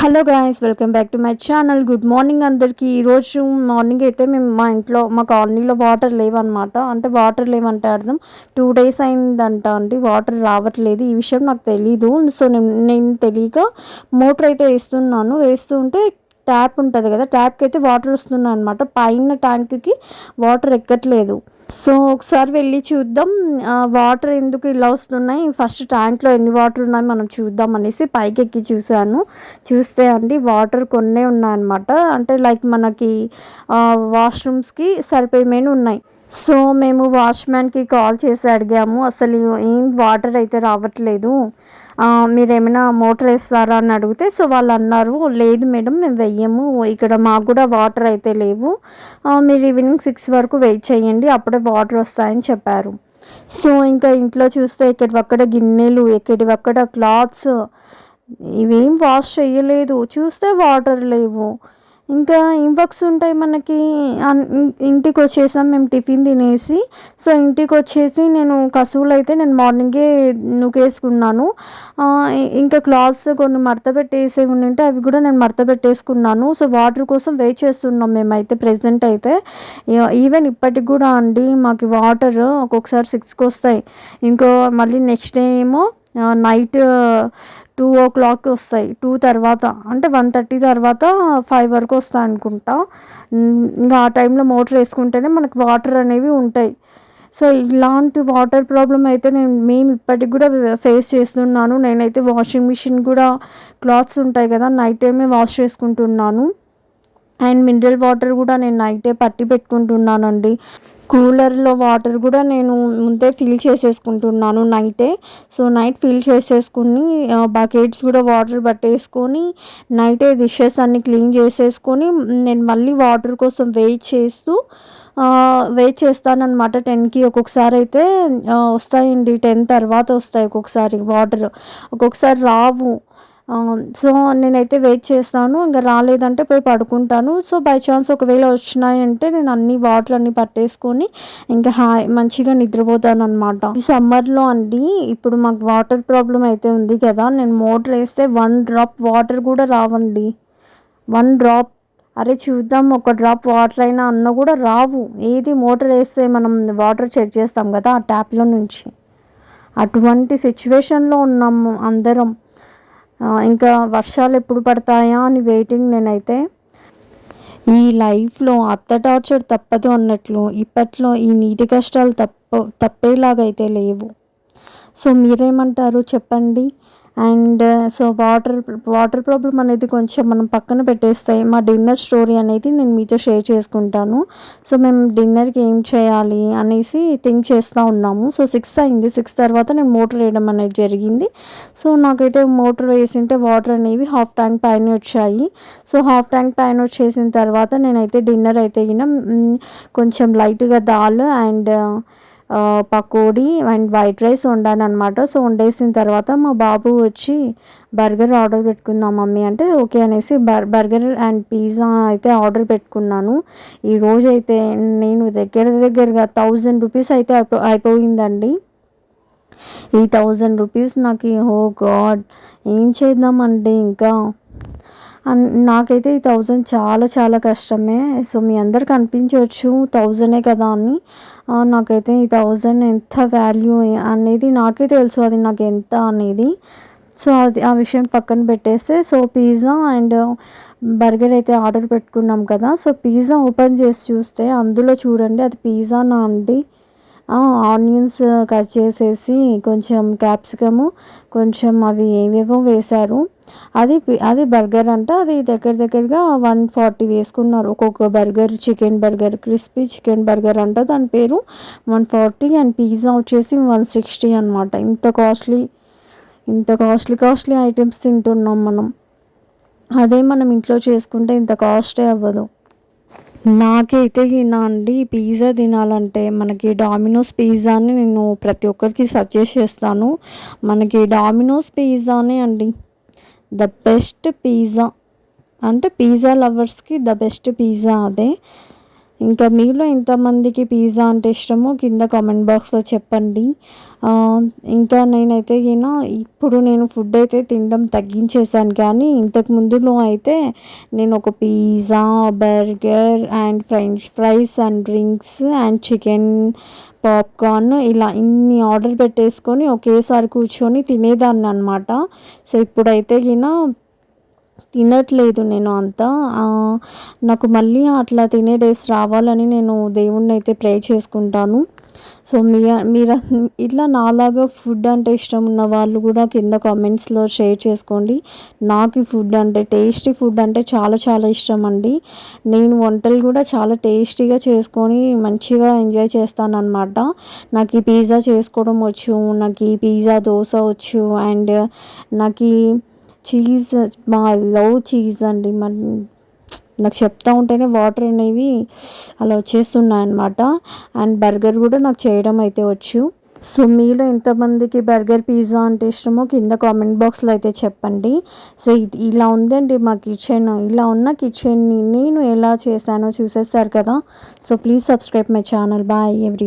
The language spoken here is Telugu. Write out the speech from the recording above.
Hello guys welcome back to my channel. Good morning అందరికీ. ఈరోజు మార్నింగ్ అయితే మేము మా ఇంట్లో మా కాలనీలో వాటర్ లేవన్నమాట. అంటే వాటర్ లేవంటే అర్థం? టూ డేస్ అయిందంట అండి. వాటర్ రావట్లేదు. ఈ విషయం నాకు తెలీదు. సో నేను నేను తెలియక మోటార్ అయితే వేస్తున్నాను. వేస్తుంటే ట్యాప్ ఉంటుంది కదా ట్యాప్కి అయితే వాటర్ వస్తున్నాయి అనమాట పైన ట్యాంక్కి వాటర్ ఎక్కట్లేదు. సో ఒకసారి వెళ్ళి చూద్దాం. వాటర్ ఎందుకు ఇలా వస్తున్నాయి? ఫస్ట్ ట్యాంక్లో ఎన్ని వాటర్ ఉన్నాయి మనం చూద్దాం అనేసి పైకి ఎక్కి చూశాను. చూస్తే అండి వాటర్ కొన్నే ఉన్నాయన్నమాట. అంటే లైక్ మనకి వాష్రూమ్స్కి సరిపోయేమేమి ఉన్నాయి? సో మేము వాచ్మ్యాన్కి కాల్ చేసి అడిగాము. అసలు ఏం వాటర్ అయితే రావట్లేదు. మీరు ఏమైనా మోటార్ వేస్తారా అని అడిగితే సో వాళ్ళు అన్నారు లేదు మేడం మేము వెయ్యము. ఇక్కడ మాకు కూడా వాటర్ అయితే లేవు. మీరు ఈవినింగ్ సిక్స్ వరకు వెయిట్ చేయండి. అప్పుడే వాటర్ వస్తాయని చెప్పారు. సో ఇంకా ఇంట్లో చూస్తే ఇక్కడివక్కడ గిన్నెలు ఎక్కడివక్కడ క్లాత్స్ ఇవేం వాష్ చేయలేదు. చూస్తే వాటర్ లేవు. ఇంకా ఏం వర్క్స్ ఉంటాయి మనకి. ఇంటికి వచ్చేసాం మేము టిఫిన్ తినేసి. సో ఇంటికి వచ్చేసి నేను కసువులు అయితే నేను మార్నింగే నూకేసుకున్నాను. ఇంకా క్లాత్స్ కొన్ని మడత పెట్టేసి ఉంటే అవి కూడా నేను మడత పెట్టేసుకున్నాను. సో వాటర్ కోసం వెయిట్ చేస్తున్నాం మేమైతే ప్రెసెంట్ అయితే ఈవెన్ ఇప్పటికి కూడా అండి మాకు వాటర్ ఒక్కొక్కసారి సిక్స్కి వస్తాయి ఇంకో మళ్ళీ నెక్స్ట్ డే ఏమో నైట్ టూ ఓ క్లాక్ వస్తాయి. టూ తర్వాత అంటే వన్ థర్టీ తర్వాత ఫైవ్ వరకు వస్తాయి అనుకుంటా. ఇంకా ఆ టైంలో మోటార్ వేసుకుంటేనే మనకు వాటర్ అనేవి ఉంటాయి. సో ఇలాంటి వాటర్ ప్రాబ్లం అయితే నేను మేము ఇప్పటికి కూడా ఫేస్ చేస్తున్నాను. నేనైతే వాషింగ్ మిషన్ కూడా క్లాత్స్ ఉంటాయి కదా నైట్ టైమే వాష్ చేసుకుంటున్నాను. అండ్ మినరల్ వాటర్ కూడా నేను నైటే పట్టి పెట్టుకుంటున్నానండి. కూలర్లో వాటర్ కూడా నేను ముందే ఫిల్ చేసేసుకుంటున్నాను నైటే. సో నైట్ ఫిల్ చేసేసుకుని బకెట్స్ కూడా వాటర్ పట్టేసుకొని నైటే డిషెస్ అన్ని క్లీన్ చేసేసుకొని నేను మళ్ళీ వాటర్ కోసం వెయిట్ చేస్తూ వెయిట్ చేస్తానన్నమాట టెన్కి. ఒక్కొక్కసారి అయితే వస్తాయండి టెన్ తర్వాత వస్తాయి ఒక్కొక్కసారి వాటర్. ఒక్కొక్కసారి రావు. సో నేనైతే వెయిట్ చేస్తాను ఇంకా రాలేదంటే పోయి పడుకుంటాను. సో బై ఛాన్స్ ఒకవేళ వచ్చినాయంటే నేను అన్ని వాటర్ అన్ని పట్టేసుకొని ఇంకా హాయ్ మంచిగా నిద్రపోతాను అనమాట ఈ సమ్మర్లో అండి ఇప్పుడు మాకు వాటర్ ప్రాబ్లం అయితే ఉంది కదా నేను మోటర్ వేస్తే వన్ డ్రాప్ వాటర్ కూడా రావండి. వన్ డ్రాప్ అరే చూద్దాం ఒక డ్రాప్ వాటర్ అయినా అన్న కూడా రావు. ఏది మోటార్ వేస్తే మనం వాటర్ చెక్ చేస్తాం కదా ఆ ట్యాప్లో నుంచి. అటువంటి సిచ్యువేషన్లో ఉన్నాము అందరం. ఇంకా వర్షాలు ఎప్పుడు పడతాయా అని వెయిటింగ్ నేనైతే ఈ లైఫ్లో అత్త టార్చర్ తప్పదు అన్నట్లు ఇప్పట్లో ఈ నీటి కష్టాలు తప్ప తప్పేలాగైతే లేవు. సో మీరేమంటారు చెప్పండి? And so water water problem అనేది కొంచెం మనం పక్కన పెట్టేస్తాయి మా డిన్నర్ స్టోరీ అనేది నేను మీతో షేర్ చేసుకుంటాను. సో మేము డిన్నర్కి ఏం చేయాలి అనేసి థింక్ చేస్తూ ఉన్నాము. సో సిక్స్ అయింది. సిక్స్ తర్వాత నేను మోటార్ వేయడం అనేది జరిగింది. సో నాకైతే మోటార్ వేసింటే వాటర్ అనేవి హాఫ్ ట్యాంక్ పైన వచ్చాయి. సో హాఫ్ ట్యాంక్ పైన వచ్చేసిన తర్వాత నేనైతే డిన్నర్ అయితే కొంచెం లైట్గా dal and pakodi and white rice వండాను అనమాట సో వండేసిన తర్వాత మా బాబు వచ్చి బర్గర్ ఆర్డర్ పెట్టుకుందాం మమ్మీ అంటే ఓకే అనేసి బర్ బర్గర్ అండ్ పిజ్జా అయితే ఆర్డర్ పెట్టుకున్నాను. ఈ రోజు అయితే నేను దగ్గర దగ్గరగా థౌజండ్ రూపీస్ అయితే అయిపో అయిపోయిందండి. ఈ థౌజండ్ రూపీస్ నాకు ఓ గాడ్ ఏం చేద్దామండి ఇంకా? నాకైతే ఈ థౌజండ్ చాలా చాలా కష్టమే. సో మీ అందరికి అనిపించవచ్చు థౌజండే కదా అని. నాకైతే ఈ థౌజండ్ ఎంత వాల్యూ అనేది నాకే తెలుసు అది నాకు ఎంత అనేది. సో అది ఆ విషయం పక్కన పెట్టేస్తే సో పిజ్జా అండ్ బర్గర్ అయితే ఆర్డర్ పెట్టుకున్నాం కదా. సో పిజ్జా ఓపెన్ చేసి చూస్తే అందులో చూడండి అది పిజ్జానా అండి? ఆనియన్స్ కట్ చేసేసి కొంచెం క్యాప్సికము కొంచెం అవి ఏవేవో వేశారు. అది అది బర్గర్ అంట. అది దగ్గర దగ్గరగా వన్ ఫార్టీ వేసుకున్నారు. ఒక్కొక్క burger chicken burger crispy chicken burger అంట. దాని పేరు వన్ ఫార్టీ అండ్ పిజ్జా వచ్చేసి వన్ సిక్స్టీ అనమాట ఇంత కాస్ట్లీ ఇంత కాస్ట్లీ కాస్ట్లీ ఐటమ్స్ తింటున్నాం మనం. అదే మనం ఇంట్లో చేసుకుంటే ఇంత కాస్టే అవ్వదు. నాకైతే నా అండి పిజ్జా తినాలంటే మనకి డామినోస్ పిజ్జాని నేను ప్రతి ఒక్కరికి సజెస్ట్ చేస్తాను. మనకి డామినోస్ పిజ్జానే అండి. The best pizza. అంటే పిజ్జా లవర్స్కి ద బెస్ట్ పిజ్జా అదే. ఇంకా మీలో ఎంతమందికి పిజ్జా అంటే ఇష్టమో కింద కామెంట్ బాక్స్లో చెప్పండి. ఇంకా నేనైతే ఈయన ఇప్పుడు నేను ఫుడ్ అయితే తినడం తగ్గించేసాను కానీ ఇంతకు ముందులో అయితే నేను ఒక pizza burger and French fries and drinks and chicken popcorn ఇలా ఇన్ని ఆర్డర్ పెట్టేసుకొని ఒకేసారి కూర్చొని తినేదాన్ని అనమాట సో ఇప్పుడైతే ఈయన తినట్లేదు నేను అంతా. నాకు మళ్ళీ అట్లా తినే డేస్ రావాలని నేను దేవుణ్ణి అయితే ప్రే చేసుకుంటాను. సో మీ మీరు ఇట్లా నాలాగా ఫుడ్ అంటే ఇష్టం ఉన్న వాళ్ళు కూడా కింద కామెంట్స్లో షేర్ చేసుకోండి. నాకు ఈ ఫుడ్ అంటే టేస్టీ ఫుడ్ అంటే చాలా చాలా ఇష్టం అండి. నేను వంటలు కూడా చాలా టేస్టీగా చేసుకొని మంచిగా ఎంజాయ్ చేస్తాను అనమాట నాకు ఈ పిజ్జా చేసుకోవడం వచ్చు నాకు ఈ పిజ్జా దోశ వచ్చు అండ్ నాకు ఈ చీజ్ మా లవ్ చీజ్ అండి. మన నాకు చెప్తా ఉంటేనే వాటర్ అనేవి అలా వచ్చేస్తున్నాయి అనమాట అండ్ బర్గర్ కూడా నాకు చేయడం అయితే వచ్చు. సో మీలో ఎంతమందికి బర్గర్ పిజ్జా అంటే ఇష్టమో కింద కామెంట్ బాక్స్లో అయితే చెప్పండి. సో ఇది ఇలా ఉందండి మా కిచెన్. ఇలా ఉన్న కిచెన్ని నేను ఎలా చేశానో చూసేస్తారు కదా. So please subscribe my channel. Bye every